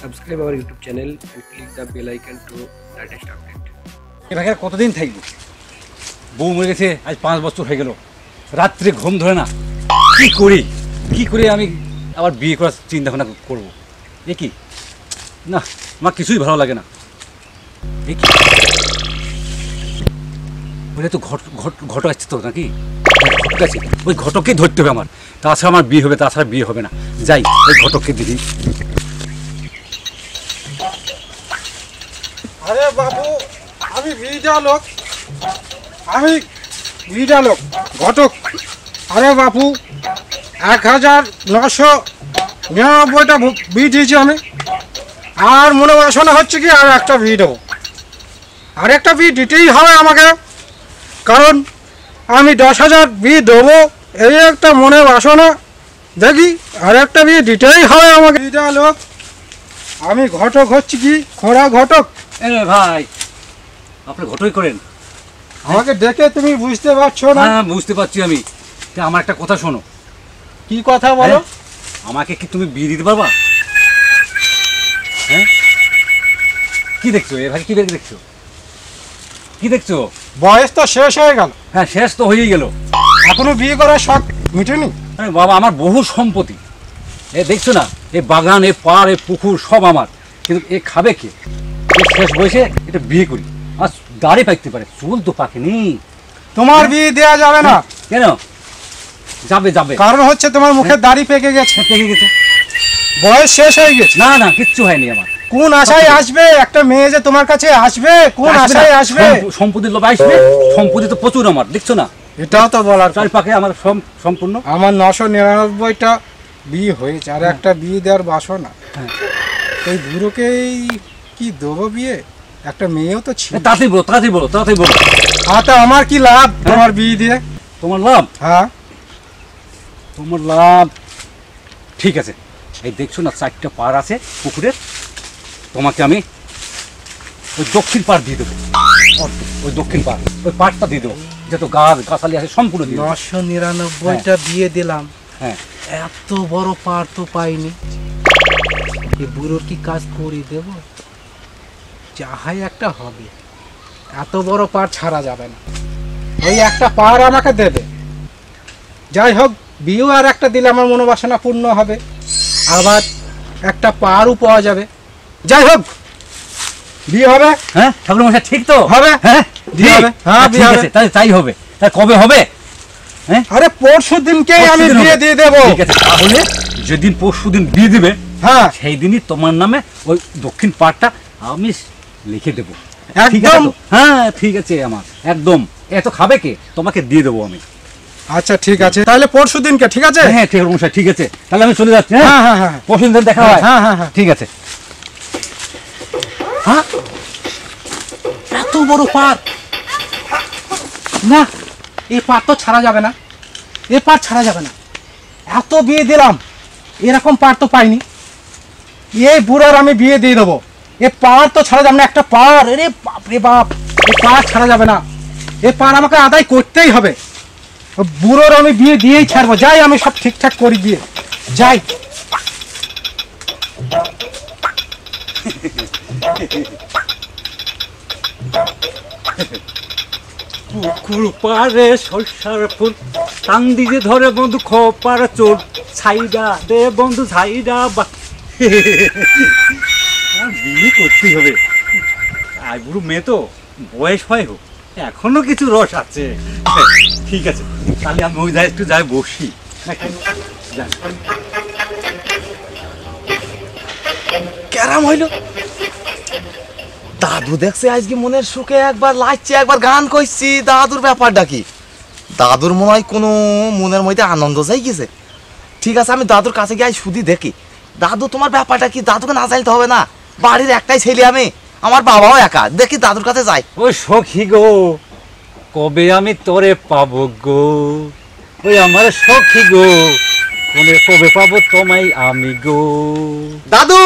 Subscribe our YouTube channel and click the bell icon to latest update. এটাকে আর কতদিন থাকব? বউ মরে গেছে আজ পাঁচ বছর হয়ে গেল। রাত্রে ঘুম ধরে না। কি করি? কি করে আমি আবার বিয়ে করার চিন্তা ভাবনা করব? এ কি? না আমার কিছুই ভালো লাগে না। এ কি? বলে তো ঘট ঘট ঘট আসছে তো নাকি? হ্যাঁ, ঘটক আছে। ওই ঘটককে ধরতে হবে আমার। তাছাড়া আমার বিয়ে হবে তাছাড়া বিয়ে হবে না। যাই ওই ঘটককে দিদি। আরে বাবু, আমি বিটা লোক। আমি বিটা লোক, ঘটক। আরে বাবু, এক হাজার নশো নিরানব্বইটা বি দিয়েছি আমি। আর মনে বাসনা হচ্ছে কি, আর একটা বি দেবো। আর একটা বি দিতেই হবে আমাকে। কারণ আমি দশ হাজার বি দেবো, এই একটা মনে বাসনা। দেখি, আর একটা বিয়ে দিতেই হবে আমাকে। লোক, আমি ঘটক হচ্ছে কি, খোঁড়া ঘটক? এ ভাই আপনি ঘটই করেন। আমাকে দেখে তুমি বুঝতে পারছ না? হ্যাঁ বুঝতে পারছি আমি। তা আমার একটা কথা শোনো। কি কথা বলো? হ্যাঁ? আমাকে কি তুমি বিয়ে দিতে পারবা? হ্যাঁ? কি দেখছ? এ ভাই কি বের দেখছ? কি দেখছ? বয়স তো শেষ হয়ে গেল। হ্যাঁ শেষ তো হয়েই গেল। এখনও বিয়ে করার শখ মিটেনি? আরে বাবা আমার বহু সম্পত্তি। এ দেখছ না? এ বাগান এ পাড় এ পুকুর সব আমার। কিন্তু এ খাবে কে? শেষ বয়সে এটা বিয়ে করি। আর দাড়ি পাইতে পারে চুল তো পাকেনি। তোমার বিয়ে দেওয়া যাবে না। কেন? যাবে যাবে। কারণ হচ্ছে তোমার মুখে দাড়ি পেকে গেছে। পেকে গেছে। বয়স শেষ হয়ে গেছে। না না কিচ্ছু হয়নি আমার। কোন আশায় আসবে? একটা মেয়ে যে তোমার কাছে আসবে? কোন আশায় আসবে? সম্পত্তির লোভ আসবে। সম্পত্তি তো প্রচুর আমার দেখছ না? এটাও তো বলার কথা। চারিপাকে আমার সম্পূর্ণ। আমার নশো নিরানব্বইটা বিয়ে হয়েছে আর একটা বিয়ে দেওয়ার বাসনা। হ্যাঁ। এই বুড়োকেই কি দেবো বিয়ে? একটা মেয়েও তো ছিল। তাড়াতাড়ি বলো তাড়াতাড়ি বলো তাড়াতাড়ি বলো। হাতে আমার কি লাভ? তোমার বিয়ে দিয়ে? তোমার লাভ? হ্যাঁ। তোমার লাভ। ঠিক আছে। এই দেখছ না চারটা পার আছে পুকুরের। তোমাকে আমি ওই দক্ষিণ পাড় দিয়ে দেবো। ওই দক্ষিণ পাড় ওই পাড়টা দিয়ে দেবো। যত গাছ গাছালি আছে সম্পূর্ণ দিয়ে নশো নিরানব্বইটা বিয়ে দিলাম। হ্যাঁ। এত বড় পার তো পাইনি। এ বুড়োর কি কাজ করে দেব? যাহাই একটা হবে এত বড় পার ছাড়া যাবে না। ওই একটা পার আমাকে দেবে। যাই হোক বিয়েও আর একটা দিলে আমার মনোবাসনা পূর্ণ হবে আবার একটা পারও পাওয়া যাবে। যাই হোক বিয়ে হবে? হ্যাঁ ঠাকুর মশাই ঠিক তো? হবে? হ্যাঁ বিয়ে হবে হ্যাঁ বিয়ে হবে। তাই তাই হবে। তাই কবে হবে? হ্যাঁ? আরে পরশু দিনকেই আমি বিয়ে দিয়ে দেবো। ঠিক আছে তাহলে যেদিন পরশু দিন বিয়ে দিবে হ্যাঁ। সেই দিনই তোমার নামে ওই দক্ষিণ পাড়টা আমি লিখে দেবো। একদম? হ্যাঁ ঠিক আছে আমার। একদম। এত খাবে কে? তোমাকে দিয়ে দেবো আমি। আচ্ছা ঠিক আছে। তাহলে পরশু দিনকে ঠিক আছে? হ্যাঁ ঠিক আছে ঠিক আছে। তাহলে আমি চলে যাচ্ছি হ্যাঁ? হ্যাঁ হ্যাঁ হ্যাঁ। পরশু দিন দেখা হয় হ্যাঁ হ্যাঁ হ্যাঁ। ঠিক আছে। হ্যাঁ? এত বড় পার। না এই পার তো ছাড়া যাবে না। এ পার ছাড়া যাবে না। এত বিয়ে দিলাম। এরকম পার তো পাইনি। এই বুড়ার আমি বিয়ে দিয়ে দেবো। এ পার তো ছাড়া যাবে না, একটা পার রে বাপ রে বাপ, এ পার ছাড়া যাবে না। এ পার আমাকে আদায় করতেই হবে। বুড়োর আমি বিয়ে দিয়েই ছাড়বো। যাই, আমি সব ঠিকঠাক করি দিয়ে যাই। পুকুর পারে সরষার ফুল টান দিয়ে ধরে বন্ধু খপার চোর, ছাইডা দে বন্ধু, ছাইডা বা বিয়ে করতেই হবে। আর বুড়ো মেয়ে তো, বয়স হয় হোক, এখনও কিছু রস আছে। ঠিক আছে, তাহলে আমি ওই যাই একটু যাই বসি। ক্যারাম হইল। দাদু দেখছে আজকে মনের সুখে একবার লাইছে একবার গান কইছি। দাদুর ব্যাপারটা কি? দাদুর মনে হয় কোনো মনের মধ্যে আনন্দ যাই গেছে ঠিক আছে, আমি দাদুর কাছে গিয়ে শুধু দেখি। দাদু, তোমার ব্যাপারটা কি? দাদুকে না চাইতে হবে না? বাড়ির একটাই ছেলে আমি আমার বাবাও একা। দেখি দাদুর কাছে যাই। ও সখী গো কবে আমি তোরে পাবো গো? ওই আমার সখী গো কবে কবে পাবো তোমায় আমি গো? দাদু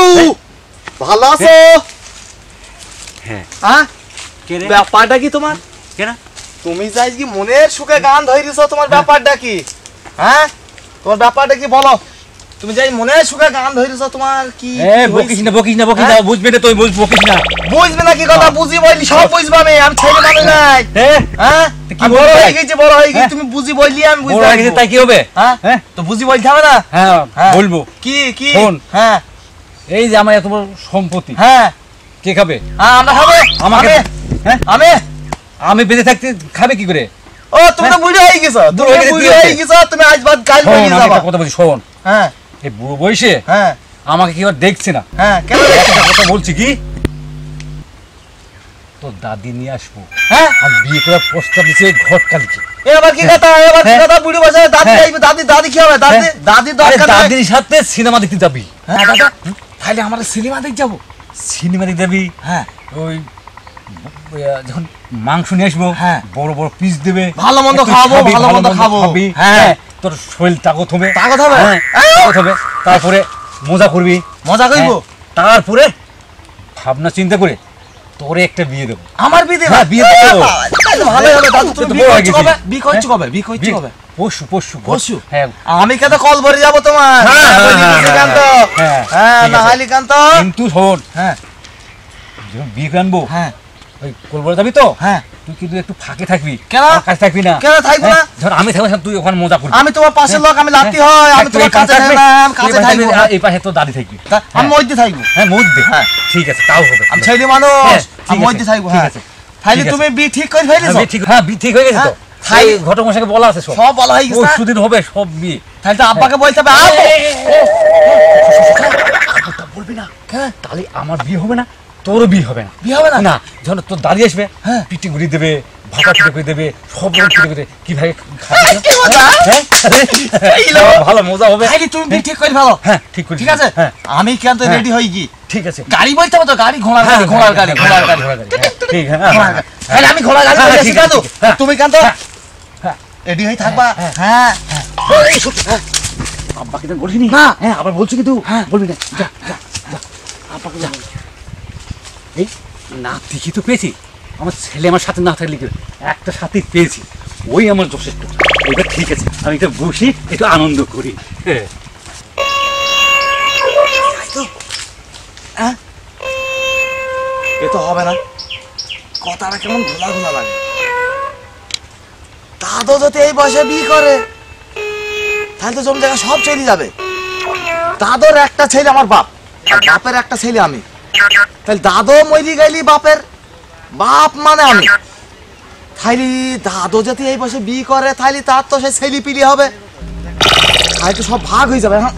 ভালো আছো? হ্যাঁ। হ্যাঁ ব্যাপারটা কি তোমার? কেন তুমি যাই কি মনের সুখে গান ধরিস তোমার ব্যাপারটা কি? হ্যাঁ? তোমার ব্যাপারটা কি বলো? তুমি যাই মনে সুখে গান ধরেছ তোমার কি এ বকিস না বকিস না বকিস না হ্যাঁ? বুঝবে না তুই বুঝ বকিস না। বুঝবে না কি কথা বুঝি বললি সব বুঝবে আমি আমি ছেলে মানুষ নাই। হ্যাঁ? হ্যাঁ কি বড় হয়ে গেছি বড় হয়ে গেছি হ্যাঁ? তুমি বুঝি বললি আমি বড় হয়ে গেছে তাই কি হবে? হ্যাঁ? হ্যাঁ? তো বুঝি বলতে হবে না? হ্যাঁ হ্যাঁ। বলব। কি কি? শোন। হ্যাঁ। এই যে আমার এত বড় সম্পত্তি। হ্যাঁ। কে খাবে? হ্যাঁ, আমরা খাব। আমাকে আমি হ্যাঁ? আমি আমি বেঁচে থাকতে খাবে কি করে? ও তুমি তো বুড়ি হয়ে গেছো। তুমি হয়ে গেছে, কি হয়ে গেছো তুমি আজ বাদ কাল বেরিয়ে যাবা। কথা বলছি শোন। হ্যাঁ। এই বুড়ো বয়সে? হ্যাঁ। আমাকে কি আর দেখছে না? হ্যাঁ কেন একটা কথা বলছি কি? তোর দাদি নিয়ে আসব। হ্যাঁ? আর বিয়ে করার প্রস্তাব ঘট কালকে এবার কি কথা? এবার কি হ্যাঁ। কথা? বুড়ি বসে দাদি হ্যাঁ। দাদি দাদি কি হবে? দাদি হ্যাঁ। দাদি দরকার দাদির সাথে সিনেমা দেখতে যাবি। হ্যাঁ দাদা। তাহলে আমরা সিনেমা দেখে যাব। সিনেমা দেখতে যাবি? হ্যাঁ। ওই ওই, যখন মাংস নিয়ে আসব হ্যাঁ। বড় বড় পিস দেবে। ভালো মন্দ খাব, ভালো মন্দ খাব। খাবি, হ্যাঁ। হ্যাঁ তোর শরীর তাগত হবে। তাগত হবে? হ্যাঁ, তাগত হবে। তারপরে মজা করবি। মজা করব? হ্যাঁ, তারপরে ভাবনা চিন্তা করে তোরে একটা বিয়ে দেবো। আমার বিয়ে হ্যাঁ, বিয়ে দেবো। ভালো হবে। দাদু তুই তুমি বিয়ে হয়ে করছ কবে বিয়ে করছ হ্যাঁ? কবে বিয়ে করছ কবে পরশু পরশু পরশু? হ্যাঁ। আমি কেন কল ভরে যাব তোমার? হ্যাঁ, হ্যাঁ, হ্যাঁ, হ্যাঁ, হ্যাঁ ঠিক কান্ত কিন্তু শোন হ্যাঁ। বিয়ে আনব হ্যাঁ। ওই কলবরে যাবি তো? হ্যাঁ। তুই কিন্তু একটু ফাঁকে থাকবি। কেন? কাছে থাকবি না। কেন থাকব না? হ্যাঁ, ধর আমি থাকব তুই ওখানে মজা করবি। আমি তোমার পাশের লোক আমি লাতি হ্যাঁ, হয় আমি হ্যাঁ, তোমার কাছে কাছে থাকব এই পাশে দাদি থাকবি। আমি মধ্যে থাকব। হ্যাঁ মধ্যে। হ্যাঁ। ঠিক আছে তাও হবে। আমি ছেলে মানুষ হ্যাঁ, আমি মধ্যে থাকব হ্যাঁ। তাহলে ঠিক আছে। তুমি বিয়ে ঠিক করে হ্যাঁ, ফেলেছো ঠিক হ্যাঁ বিয়ে ঠিক হয়ে গেছে তো। হ্যাঁ, তাই- ঘটক মশাইকে বলা আছে সব। সব বলা হয়ে গেছে না? পরশু দিন হবে সব বিয়ে। তাহলে তো আব্বাকে বলতে হবে আব্বু। বলবি না তাহলে আমার বিয়ে হবে না। তোরও বিয়ে হবে না। বিয়ে হবে না? না যখন তোর দাঁড়িয়ে আসবে হ্যাঁ। পিটি গুড়ি দেবে ভাতা পিঠে করে দেবে সব রকম করে তো? কি মজা? হ্যাঁ? লো। ভালো মজা হবে। তাহলে তুমি বিয়ে ঠিক করে ফেলো। হ্যাঁ ঠিক করে ঠিক আছে? হ্যাঁ। আমি কেন হ্যাঁ। রেডি হয়ে গিয়ে ঠিক আছে। গাড়ি বলতে হবে তো? গাড়ি ঘোড়ার হ্যাঁ, গাড়ি ঘোড়ার গাড়ি ঘোড়ার গাড়ি। হ্যাঁ, ঠিক হ্যাঁ, হ্যাঁ, হ্যাঁ, আমি ঘোড়ার গাড়ি হ্যাঁ, তো? ঠিক হ্যাঁ। তুমি কেন তো হ্যাঁ। রেডি হয়ে থাকবা? হ্যাঁ, হ্যাঁ। হ্যাঁ। আব্বাকে তো বলিনি। না। হ্যাঁ আবার বলছি কিন্তু হ্যাঁ। বলবি না। যা যা যা। আব্বাকে যা এই নাতিকে তো পেয়েছি? আমার ছেলে আমার সাথে না থাকলে একটা সাথে পেয়েছি। ওই আমার যথেষ্ট। এটা ঠিক আছে, আমি এটা বসি, একটু আনন্দ করি। হ্যাঁ। এ তো হবে না। কথাটা কেমন ঘোলা ঘোলা লাগে। দাদু যদি এই বয়সে বিয়ে করে, তাহলে তো জমি জায়গা সব চলে যাবে। দাদুর একটা ছেলে আমার বাপ, আর বাপের একটা ছেলে আমি। তাহলে দাদু মরি গেলি বাপের? বাপ মানে আমি। তাইলে দাদু যদি এই বয়সে বিয়ে করে তাহলে তার তো সে ছেলে পিলি হবে। তাই তো সব ভাগ হয়ে যাবে হ্যাঁ?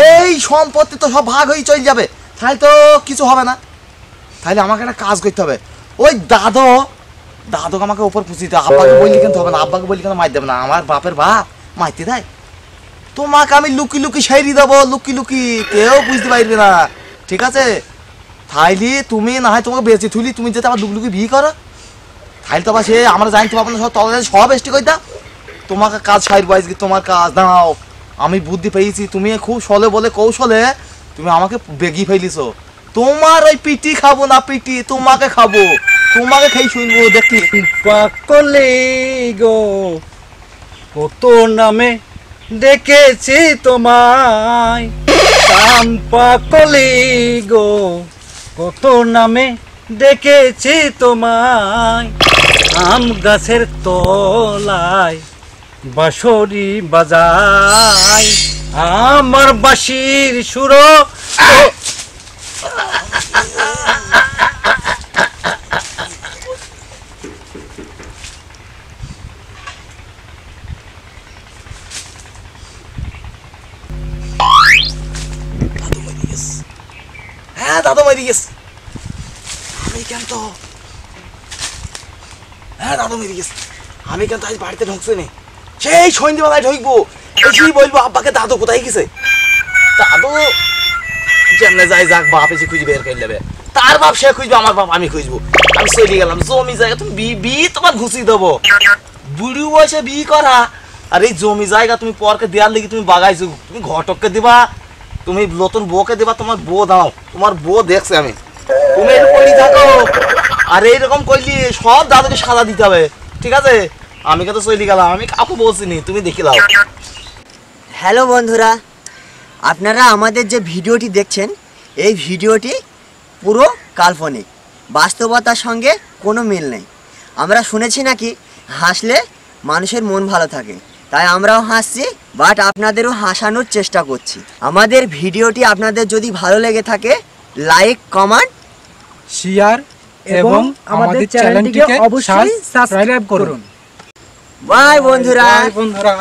এই সম্পত্তি তো সব ভাগ হয়ে চলে যাবে। তাহলে তো কিছু হবে না। তাহলে আমাকে একটা কাজ করতে হবে। ওই দাদু, দাদুকে আমাকে উপর পুষিতে হবে। আব্বাকে বললি কিন্তু হবে না, আব্বাকে বললি কিন্তু মার দেবে না। আমার বাপের বাপ মাইতে দেয়। তোমাকে আমি লুকি লুকি সাইরি দেবো, লুকি লুকি কেউ বুঝতে পারবে না। ঠিক আছে? তাইলে তুমি না হয় তোমাকে বেঁচে থুলি তুমি যেতে আমার লুকি বিয়ে করো। তাইলে তো সে আমরা জানি না সব তলে সব এসটি কইতা। তোমাকে কাজ সাইরবো আজকে তোমার কাজ দাও আমি বুদ্ধি পেয়েছি, তুমি খুব সলে বলে কৌশলে তুমি আমাকে বেগি ফেলিছো। তোমার ওই পিটি খাব না পিটি, তোমাকে খাব। তোমাকে খেয়ে শুনব, দেখি। পাকলে গো, কত নামে দেখেছি তোমায়। কাম পাকলে গো কত নামে ডেকেছি তোমায়। আম গাছের তলায় বাঁশরি বাজায়। আমার বাঁশির সুর। হ্যাঁ দাদা মেরে গেছে। হ্যাঁ দাদু আমি আজ বাড়িতে সেই সন্ধ্যেবেলায় ঢুকবো। এসেই বলব, আব্বাকে দাদু কোথায় গেছে? দাদু যাই যাক, বাপ এসে তার বাপ সে খুঁজবে, আমার বাপ আমি খুঁজবো। আমি চলে গেলাম, জমি জায়গা, তুমি বি তোমার ঘুষি দেবো। বুড়ি বয়সে বিয়ে করা। আর এই জমি জায়গা তুমি পরকে দেওয়ার লেগে তুমি বাগাইছো। তুমি ঘটককে দিবা, তুমি নতুন বউকে দিবা, তোমার বউ দাও। তোমার বউ দেখছে আমি। তুমি এটা করি থাকো। আর এইরকম করলি সব দাদুকে সাদা দিতে হবে, ঠিক আছে? আমি কত চলে গেলাম, আমি কাকু বলছিনি, তুমি দেখি লাও হ্যালো বন্ধুরা, আপনারা আমাদের যে ভিডিওটি দেখছেন, এই ভিডিওটি পুরো কাল্পনিক, বাস্তবতার সঙ্গে কোনো মিল নেই। আমরা শুনেছি নাকি, হাসলে মানুষের মন ভালো থাকে। তাই আমরাও হাসছি, বাট আপনাদেরও হাসানোর চেষ্টা করছি। আমাদের ভিডিওটি আপনাদের যদি ভালো লেগে থাকে, লাইক, কমেন্ট শেয়ার এবং আমাদের চ্যানেলটিকে অবশ্যই সাবস্ক্রাইব করুন। বাই বন্ধুরা। বন্ধুরা।